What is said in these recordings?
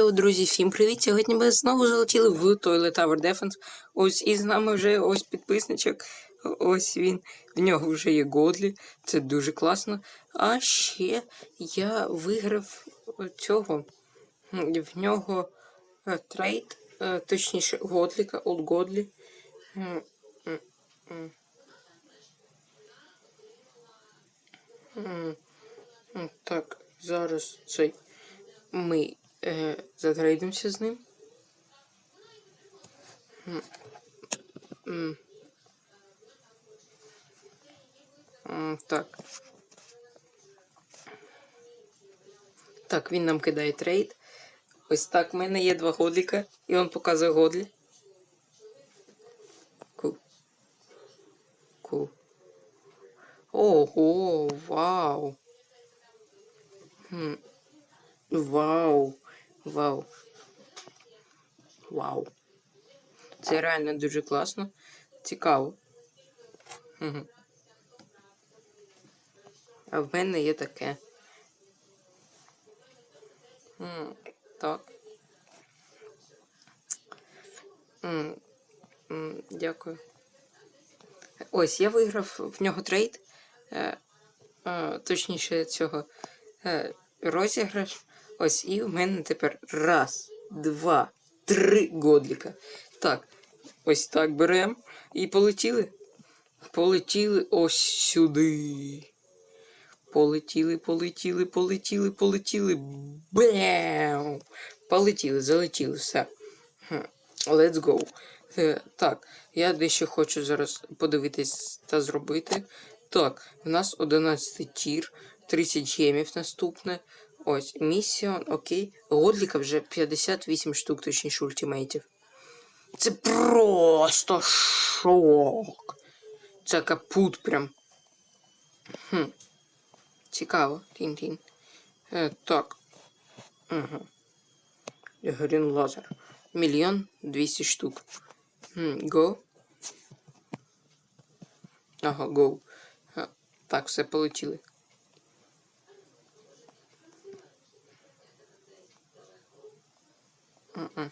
Йоу, друзі, всім привіт! Сьогодні ми знову залетіли в Toilet Tower Defense. Ось і з нами вже ось підписничок. Ось він. В нього вже є Годлі. Це дуже класно. А ще я виграв цього. В нього е, трейд, е, точніше, Годліка, Олд Годлі. Так, зараз цей. Ми е, затрейдимося з ним. Так. Так, він нам кидає трейд. Ось так, в мене є два годліка, і він показує годлі. Ку. Ку. Ого, вау. Хм. Вау. Вау. Вау. Це реально дуже класно. Цікаво. А в мене є таке. Так. Дякую. Ось, я виграв в нього трейд. Е, е, точніше, цього е, розіграш. Ось, і в мене тепер раз, два, три годліка. Так, ось так беремо. І полетіли. Полетіли ось сюди. Полетіли, полетіли, полетіли, полетіли. Бем! Полетіли, залетіли, все. Let's go. Е, Так, я дещо хочу зараз подивитись та зробити. Так, в нас 11 тір, 30 гемів наступне. Ось, місіон, окей. Годліка вже 58 штук, точніше, ультимейтів. Це просто шок. Це капут прям. Хм. Цікаво. Тін-тін. Е, так. Угу. Грін лазер. Мільйон двісті штук. Хм, Го. Ага, го. Е, Так, все полетіли. Мгм.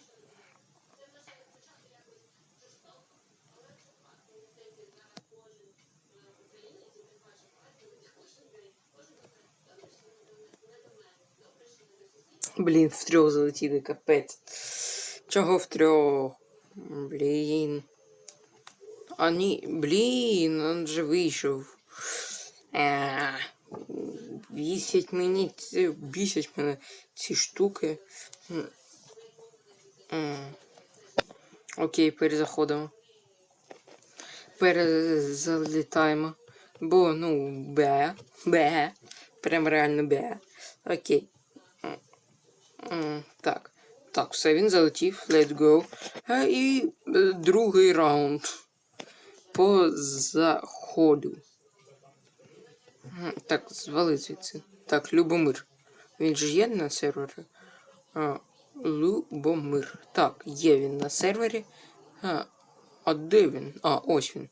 Блін, в трьох залетіли, капець. Чого в трьох? Блін. А ні, блін, он же вийшов. Е, Бісять мені, бісять мене ці штуки. Окей, перезаходимо. Перезалітаємо. Бо, ну, бе, бе. Прям реально бе. Окей. Так. Так, все, він залетів. Let's go. А, і е, другий раунд. По заходу. Так, звали звідси. Так, Любомир. Він же є на сервері? Любомир. Так, є він на сервері. А, а де він? А, ось він.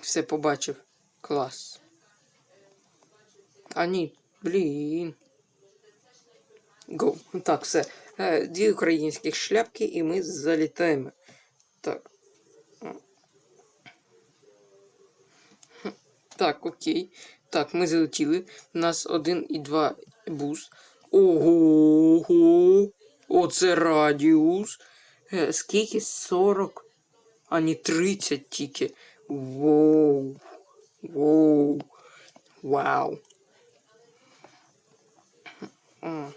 Все побачив. Клас. А ні, блін. Го. Так, все. Е, Дві українських шляпки, і ми залітаємо. Так. Так, окей. Так, ми залетіли. У нас один і два буст. Ого. Оце радіус. Е, Скільки? 40. А не 30 тільки. Воу. Воу. Вау. М.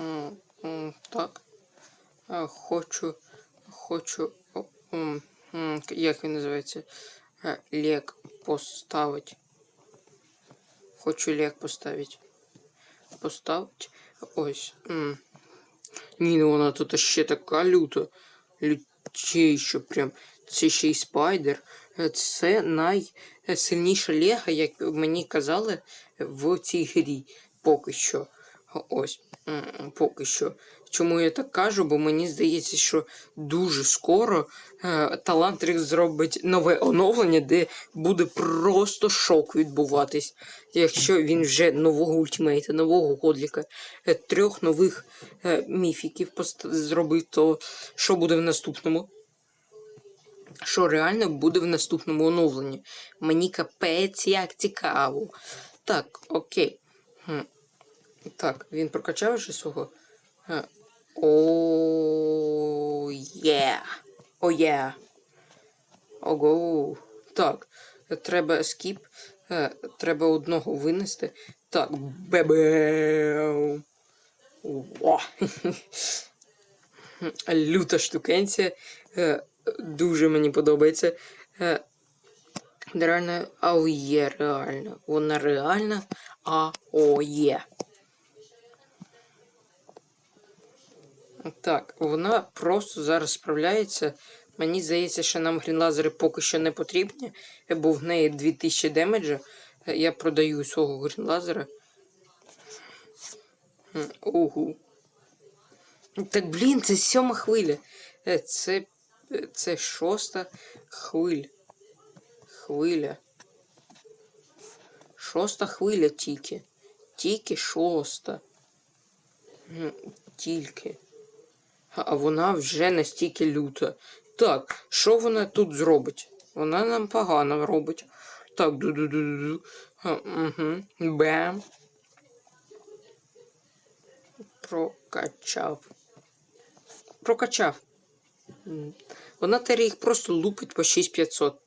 М, м, Так. Е, Хочу. Хочу. о, м, м, к- Як він називається? Е, Лек поставити. Хочу лек поставити. Поставити. Ось. м. Ні, ну вона тут ще така люта. Лютейша прям. Це ще й спайдер. Це найсильніша лего, як мені казали в цій грі. Поки що. Ось. Поки що. Чому я так кажу? Бо мені здається, що дуже скоро е, Талантрик зробить нове оновлення, де буде просто шок відбуватись. Якщо він вже нового ультимейта, нового годліка, е, трьох нових е, міфіків зробив, то що буде в наступному? Що реально буде в наступному оновленні? Мені капець як цікаво. Так, окей. Так, він прокачав вже свого. Е, О, є. О. Ого. Так. Треба скіп. Е, Треба одного винести. Так, бебе. Люта штукенція. Е, Дуже мені подобається. Реально, ау є реально. Вона реальна, а о є. Так, вона просто зараз справляється. Мені здається, що нам грінлазери поки що не потрібні, бо в неї 2000 демеджа. Я продаю свого грінлазера. Угу. Так блін, це сьома хвиля. Е, Це, е, це шоста хвиль. Хвиля. Шоста хвиля тільки. Тільки шоста. Тільки. А вона вже настільки люта. Так, що вона тут зробить? Вона нам погано робить. Так, ду-ду-ду-ду. Угу. Бем. Прокачав. Прокачав. Вона тепер їх просто лупить по 6500.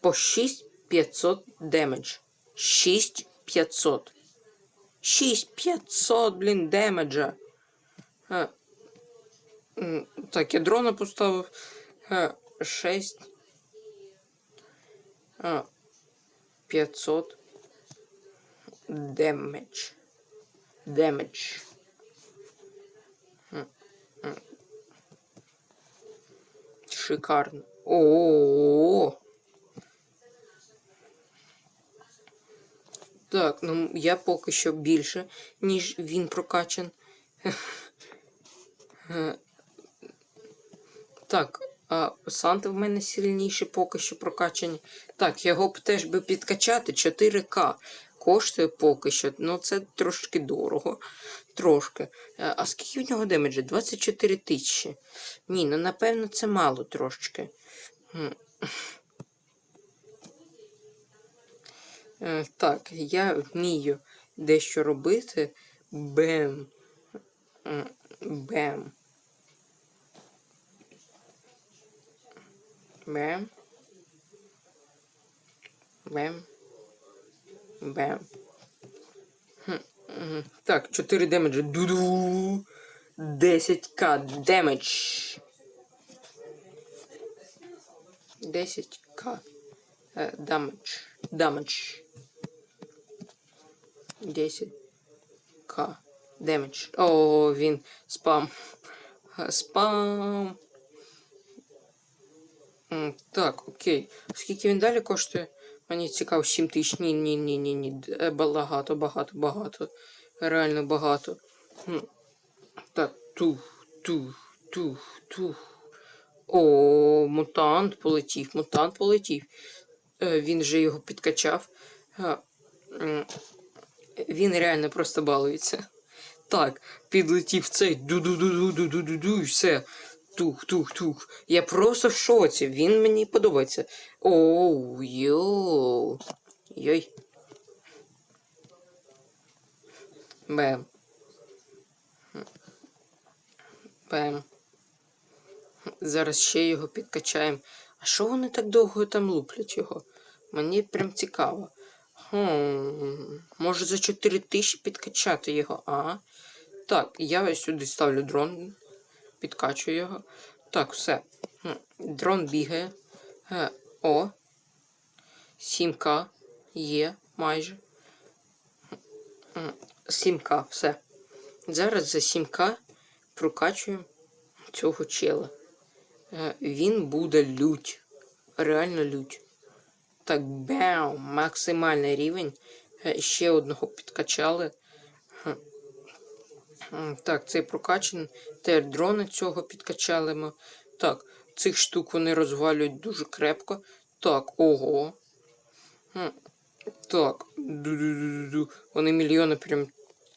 По 6500 демедж. 6500. 6500, блін, демеджа. Так, я дрона поставив. А, 6. А, 500. Демедж. Демедж. М, м. Шикарно. О-о-о. Так, ну я поки що більше, ніж він прокачан. Так, а Санти в мене сильніші поки що прокачані. Так, його б теж би підкачати 4К. Коштує поки що, ну це трошки дорого. Трошки. Е, А скільки в нього демеджа? 24 тисячі. Ні, ну напевно це мало трошечки. М. Е, Так, я вмію дещо робити. Бем. Бем. Бем. Бем. Бем. Хм. Так, 4 демеджа. Ду-ду. 10к демедж. 10к е, дамедж. Дамедж. 10к демедж. О, він спам. Спам. Так, окей. Скільки він далі коштує? Мені цікаво, 7 тисяч. Ні, ні, ні, ні, ні. Е, Багато, багато, багато. Реально багато. Так, тух, тух, тух, тух. О, мутант полетів, мутант полетів. Е, Він же його підкачав. Е, Він реально просто балується. Так, підлетів цей ду-ду-ду-ду-ду-ду-ду-ду і все. Тух, тух, тух. Я просто в шоці. Він мені подобається. Оу, йоу. Йой. Бем. Бем. Зараз ще його підкачаємо. А що вони так довго там луплять його? Мені прям цікаво. Хм, може за 4 тисячі підкачати його, а? Так, я сюди ставлю дрон, підкачую його. Так, все. Дрон бігає. Е, О. 7К є майже. 7К, все. Зараз за 7К прокачуємо цього чела. Е, Він буде лють. Реально лють. Так, бам! Максимальний рівень. Е, Ще одного підкачали. Так, цей прокачаний. Тепер дрони цього підкачали ми. Так, цих штук вони розвалюють дуже крепко. Так, ого. Так, ду-ду-ду-ду. Вони мільйони, прям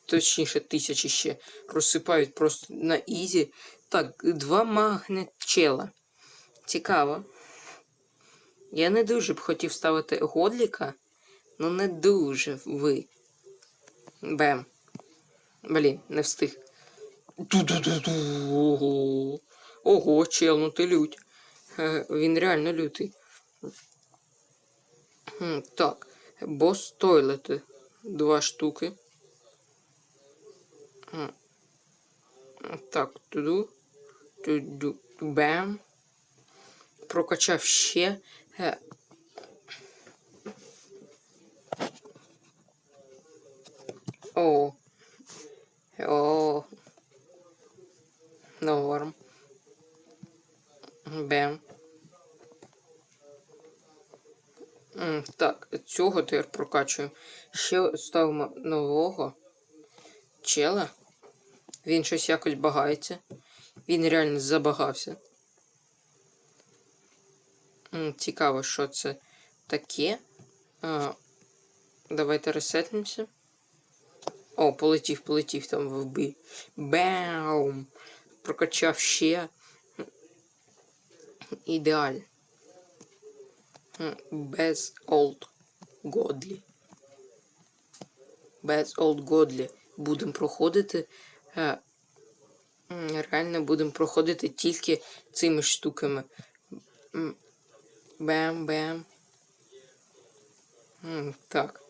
точніше тисячі ще розсипають просто на ізі. Так, два магнетчела. Цікаво. Я не дуже б хотів ставити Годліка, ну не дуже ви. Бем. Блін, не встиг. Ого. Ого, чел, ну ти лють. Е, Він реально лютий. Так, бос тойлети. Два штуки. Так, туду. Туду. Бем. Прокачав ще. Е, О. О. Норм. Бем. Так, цього тепер прокачуємо. Ще ставимо нового чела. Він щось якось багається. Він реально забагався. Цікаво, що це таке. А, давайте ресетнемося. О, полетів, полетів там в бій. Баум! Прокачав ще. Ідеаль. Без Old Godly. Без Old Godly будемо проходити. е, Реально будемо проходити тільки цими штуками. Бем-бем. Так.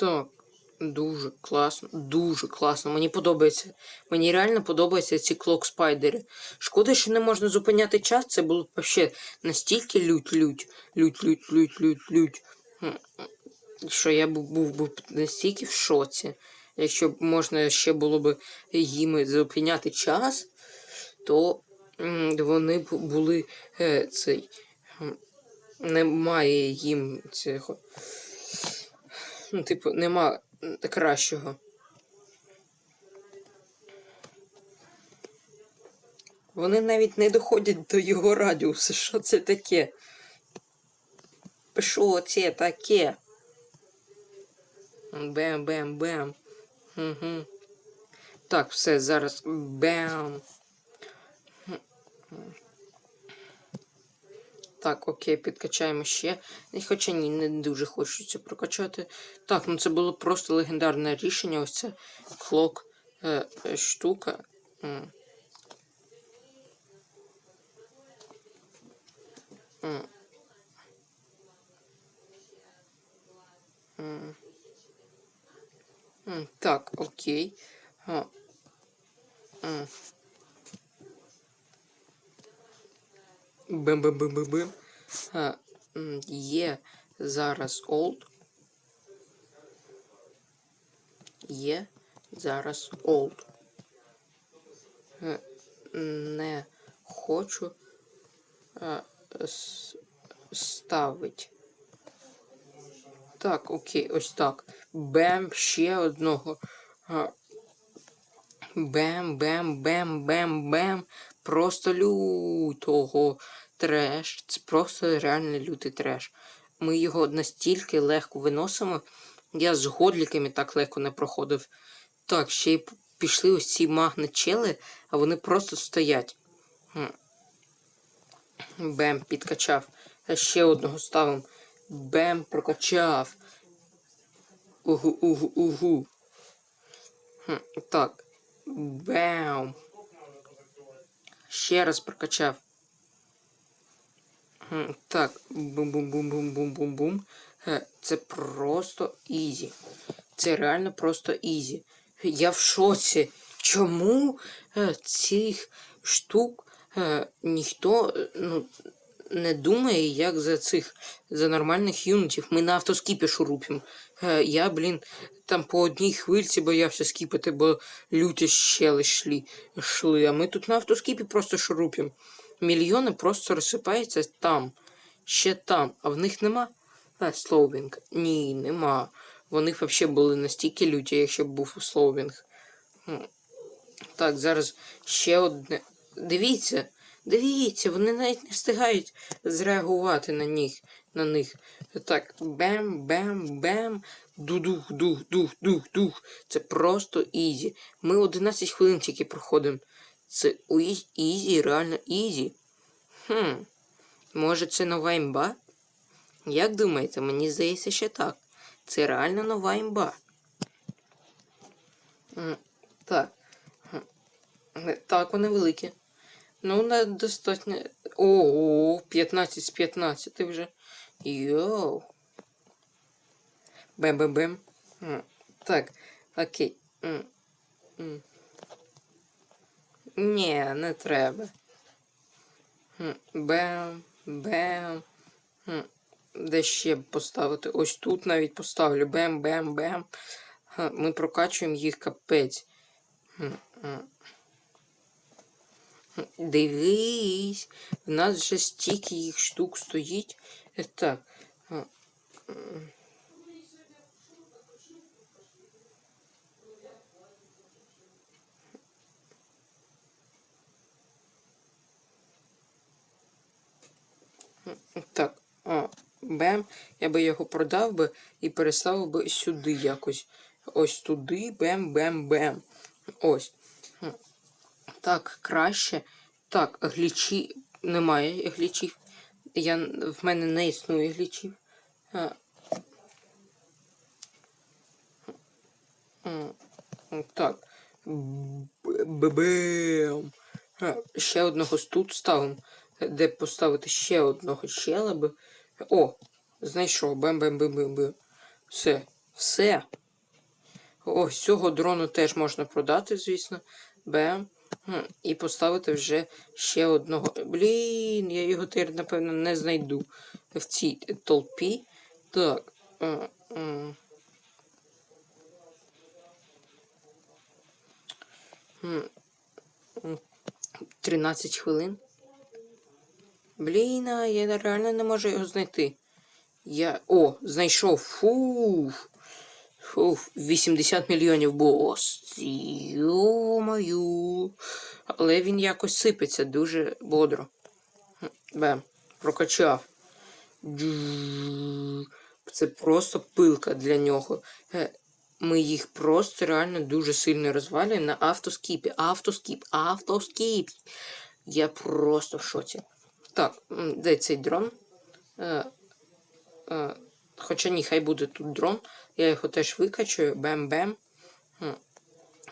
Так, дуже класно, дуже класно. Мені подобається. Мені реально подобаються ці клок спайдери. Шкода, що не можна зупиняти час, це було б вообще настільки лють-лють, лють-лють, лють-лють, лють. Що я був, був би настільки в шоці. Якщо б можна ще було б їм зупиняти час, то вони б були е, цей. Немає їм цього. Ну, типу, нема кращого. Вони навіть не доходять до його радіуса. Що це таке? Що це таке? Бем-бем-бем. Угу. Так, все, зараз. Бем. Так, окей, підкачаємо ще. Хоча ні, не дуже хочеться прокачати. Так, ну це було просто легендарне рішення. Ось це клок е, е, штука. М. М. М. М, Так, окей. А. М. Бим-бим-бим-бим-бим. Є зараз old. Є зараз old. Е, Не хочу ставить. Так, окей, ось так. Бем, ще одного. Бем, бем, бем, бем, бем. Просто лютого треш. Це просто реально лютий треш. Ми його настільки легко виносимо. Я з годліками так легко не проходив. Так, ще й пішли ось ці магнечели, а вони просто стоять. Бем, підкачав. А Ще одного ставимо. Бем, прокачав. Угу, угу, угу. Так. Бем. Ще раз прокачав. Так, бум-бум-бум-бум-бум-бум-бум. Е, Це просто ізі. Це реально просто ізі. Я в шоці. Чому е, цих штук е, ніхто ну, не думає, як за цих за нормальних юнітів. Ми на автоскіпі шурупім. Е, я, блін, там по одній хвильці боявся скіпати, бо люті щели йшли. А ми тут на автоскіпі просто шурупім. Мільйони просто розсипаються там, ще там, а в них нема. А, слоубінг. Ні, нема. Вони взагалі були настільки люті, якщо б був слоубінг. Так, зараз ще одне. Дивіться, дивіться, вони навіть не встигають зреагувати на них. На них. Так, бем, бем, бем. Дудух, дух, дух, дух, дух. Це просто ізі. Ми 11 хвилин тільки проходимо. Це ізі, реально ізі. Хм. Може, це нова імба? Як думаєте, мені здається, що так. Це реально нова імба. Так. Так, вони великі. Ну, не достатньо. Ого, 15 з 15 вже. Йоу. Бем-бем-бем. Так, окей. Ні, не треба. Бем, бем. Де ще поставити? Ось тут навіть поставлю. Бем, бем, бем. Ми прокачуємо їх капець. Дивись, в нас вже стільки їх штук стоїть. Е, Так. Так, а, бем. Я би його продав би і переставив би сюди якось. Ось туди, бем, бем, бем. Ось. Так, краще. Так, глічі. Немає глічів. Я, в мене не існує глічів. М, Так. Бебем. Ще одного тут ставимо. Де поставити ще одного чела би. О, знайшов. Бем-бем-бем-бем-бем. Все. Все. Ось цього дрону теж можна продати, звісно. Бем. І поставити вже ще одного. Блін, я його тепер, напевно, не знайду в цій толпі. Так. е. М. 13 хвилин. Блін, я реально не можу його знайти. Я. О, знайшов. Фуф. Фуф. 80 мільйонів бос. Йо-маю. Але він якось сипеться дуже бодро. Бем. Прокачав. Це просто пилка для нього. Е, Ми їх просто реально дуже сильно розвалюємо на автоскіпі. Автоскіп, автоскіп. Я просто в шоці. Так, де цей дрон? Е, е, хоча ні, хай буде тут дрон. Я його теж викачаю. Бем-бем.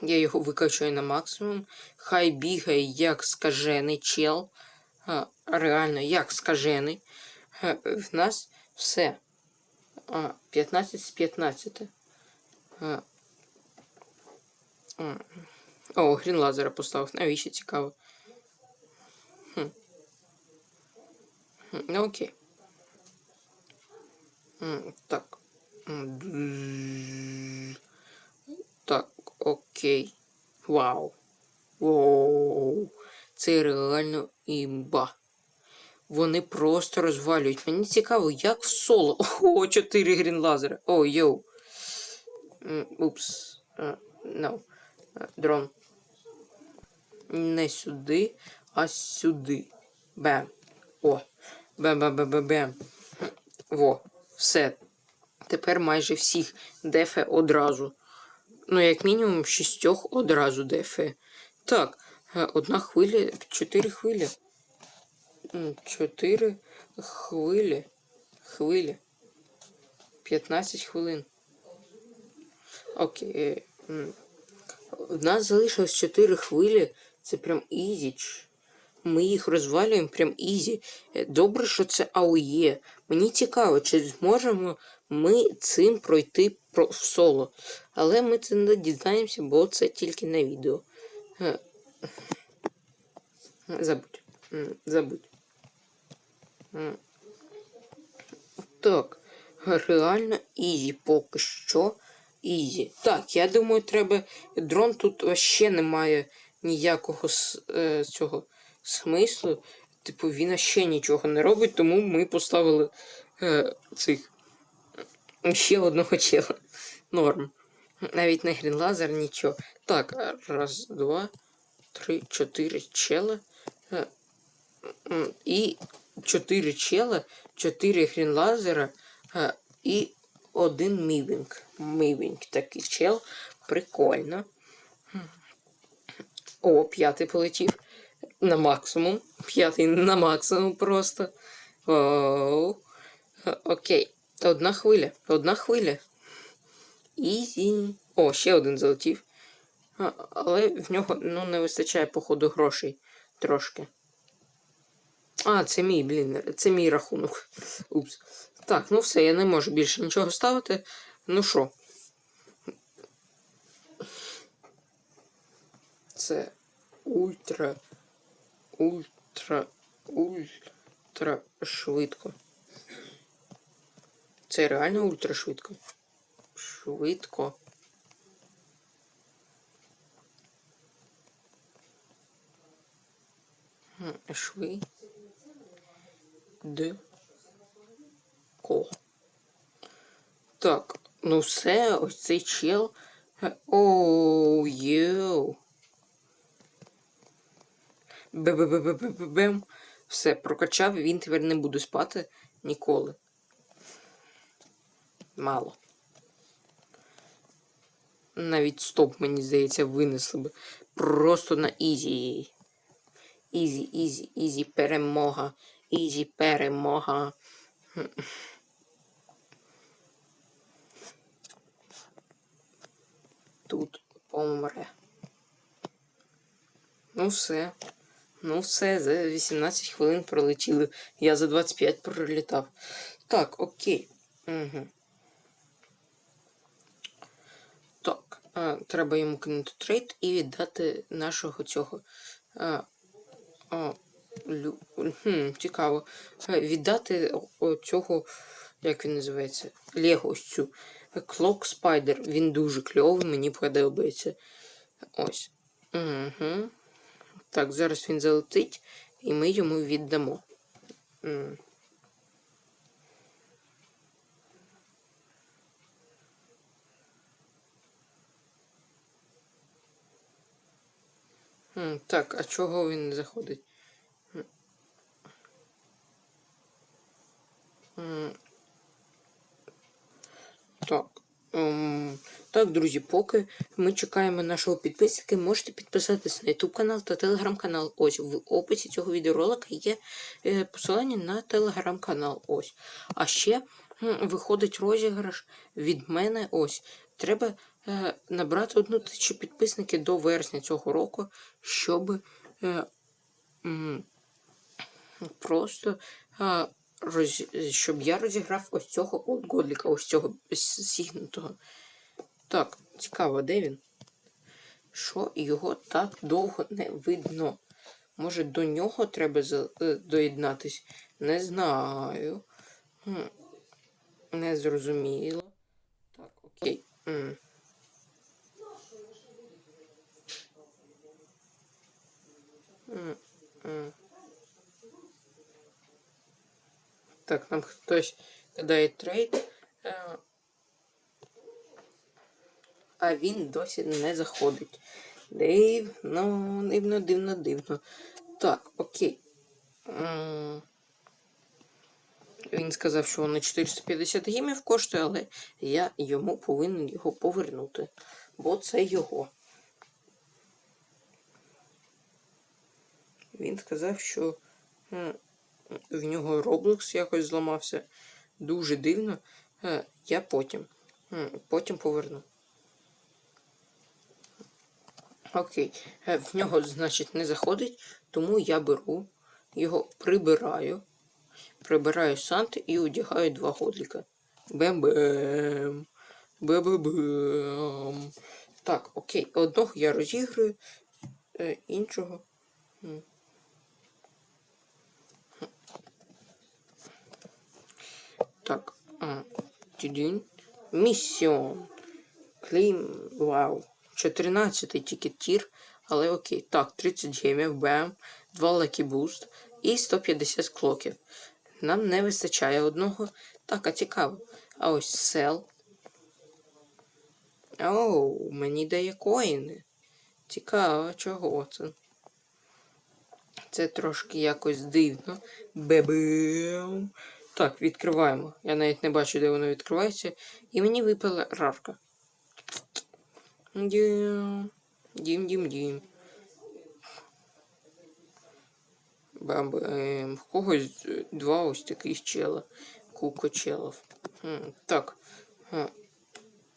Я його викачаю на максимум. Хай бігає як скажений чел. Е, реально, як скажений. Е, в нас все. 15 з 15. О, грін лазера поставив. Навіщо цікаво? Ну окей. Так. Так, окей. Вау. Воу. Це реально імба. Вони просто розвалюють. Мені цікаво, як в соло. О, 4 грін лазера. О, йоу. Упс. Е, Дрон. Не сюди, а сюди. Бем. О. Бем-бем-бем-бем-бем. Во, все. Тепер майже всіх дефе одразу. Ну, як мінімум, шістьох одразу дефе. Так, е, одна хвиля, чотири хвилі. Чотири хвилі. Хвилі. 15 хвилин. Окей. У нас залишилось 4 хвилі. Це прям ізіч. Ми їх розвалюємо прям ізі. Е, Добре, що це АОЄ. Мені цікаво, чи зможемо ми цим пройти про в соло. Але ми це не дізнаємося, бо це тільки на відео. Е, Забудь. Забудь. Так. Реально ізі поки що. Ізі. Так, я думаю, треба. Дрон тут вообще немає ніякого е, цього смислу. Типу, він ще нічого не робить, тому ми поставили е, цих ще одного чела. Норм. Навіть не грінлазер, нічого. Так, раз, два, три, чотири чела. Е, І чотири чела, чотири грінлазера е, і один мівінг. Мівінг такий чел. Прикольно. О, п'ятий полетів. На максимум. П'ятий на максимум просто. Оу. Е, Окей. Одна хвиля. Одна хвиля. Ізі. О, ще один залетів. А, але в нього ну, не вистачає, походу, грошей трошки. А, це мій, блін, це мій рахунок. Упс. Так, ну все, я не можу більше нічого ставити. Ну що? Це ультра. Ультра. Ультра швидко. Це реально ультра швидко. Шви. Д. Ко. Так, ну все, ось цей чел. Оу, йоу. Бе-бе-бе-бе-бе-бем. Все, прокачав, він тепер не буде спати ніколи. Мало. Навіть стоп, мені здається, винесли б. Просто на ізі. Ізі, ізі, ізі, перемога. Ізі, перемога. Тут помре. Ну все. Ну все, за 18 хвилин пролетіли. Я за 25 пролітав. Так, окей. Угу. Так, а, треба йому кинути трейд і віддати нашого цього. А, а, лю, хм, цікаво. А, віддати цього, як він називається? Лего. Clock Spider. Він дуже кльовий, мені подобається. Ось. Угу. Так, зараз він залетить, і ми йому віддамо. Так, а чого він не заходить? Так. ем, Так, друзі, поки ми чекаємо нашого підписника, можете підписатися на YouTube канал та телеграм-канал. Ось в описі цього відеоролика є е, посилання на телеграм-канал. Ось. А ще виходить розіграш від мене. Ось. Треба набрати одну тисячу підписників до вересня цього року, щоб е, просто е, роз... щоб я розіграв ось цього годліка, ось цього сігнутого. Так, цікаво, де він? Що його так довго не видно? Може до нього треба е, доєднатись? Не знаю. Не зрозуміло. Так, окей. М. М, м. Так, нам хтось кидає трейд. е, А він досі не заходить. Дивно, дивно, дивно, дивно. Так, окей. Він сказав, що воно 450 гімів коштує, але я йому повинен його повернути. Бо це його. Він сказав, що в нього Roblox якось зламався. Дуже дивно. Е, Я потім. Потім поверну. Окей. Е, В нього, значить, не заходить, тому я беру його прибираю. Прибираю санти і одягаю два годліка. Бем-бем. Бем-бем. Так, окей. Одного я розіграю, е, іншого. м. Так. Місіон. Клейм. Вау. 14 тільки тір. Але окей. Так, 30 гемів, бем, 2 лакі буст і 150 клоків. Нам не вистачає одного. Так, а цікаво. А ось сел. Оу, мені дає коїни. Цікаво, чого це. Це трошки якось дивно. Бебем. Так, відкриваємо. Я навіть не бачу, де воно відкривається. І мені випала рарка. Дім. Дім, дім, дім. Бам-бам. В когось два ось таких чела. Куко челов. Так.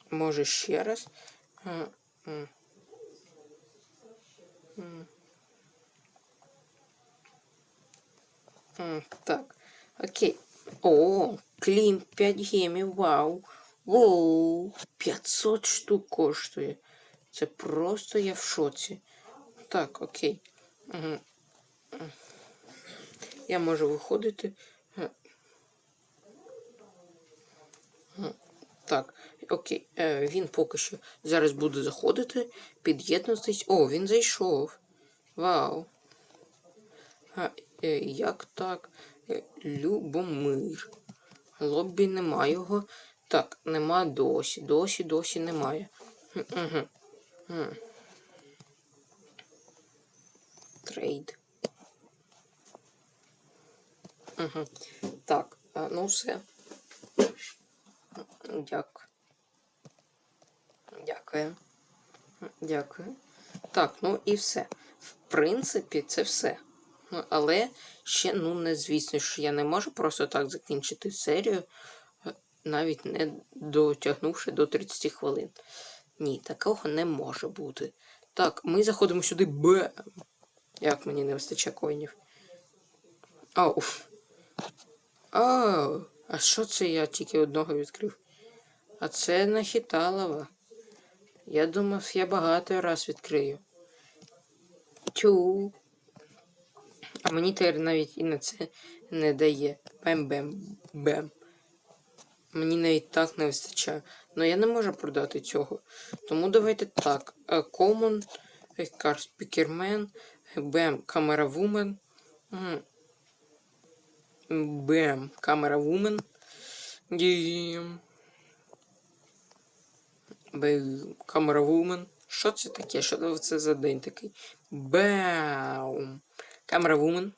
Може ще раз. Так. Окей. О, клім 5 гемів, вау. Воу, 500 штук коштує. Це просто я в шоці. Так, окей. Я можу виходити. Так, окей. Е, він поки що зараз буде заходити, під'єднуватись. О, він зайшов. Вау. А, е, як так? Любомир. Лоббі нема його. Так, нема досі. Досі, досі немає. Трейд. Так, ну все. Дякую. Дякую. Дякую. Так, ну і все. В принципі, це все. Ну, але ще, ну, не звісно, що я не можу просто так закінчити серію, е, навіть не дотягнувши до 30 хвилин. Ні, такого не може бути. Так, ми заходимо сюди Б. Як мені не вистачає коїнів. Ау. Ау. А що це я тільки одного відкрив? А це на Хіталова. Я думав, я багато раз відкрию. Тю. А мені тепер навіть і на це не дає. Бем-бем-бем. Мені навіть так не вистачає. Ну я не можу продати цього. Тому давайте так. Е, Common, е, Car Speakerman, Бем, Camera Woman. Бем, Camera Woman. Бем, Camera Woman. Що це таке? Що це за день такий? Бем. Woman.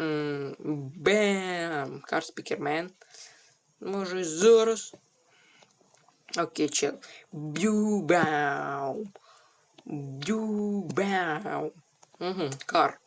М, Бем! Speakerman. Може зараз. Окей, чел. Бю-бау. Бю-бау. Угу, кар.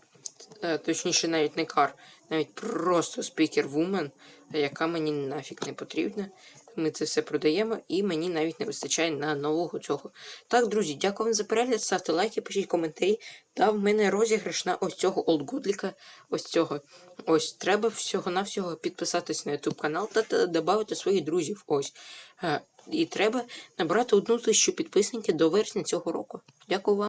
Е, Точніше, навіть не кар. Навіть просто спікер вумен, яка мені нафіг не потрібна. Ми це все продаємо, і мені навіть не вистачає на нового цього. Так, друзі, дякую вам за перегляд. Ставте лайки, пишіть коментарі. Та в мене розіграш на ось цього олдгудліка. Ось цього. Ось треба всього-навсього підписатись на YouTube канал та, додати своїх друзів. Ось. Е, І треба набрати одну тисячу підписників до вересня цього року. Дякую вам.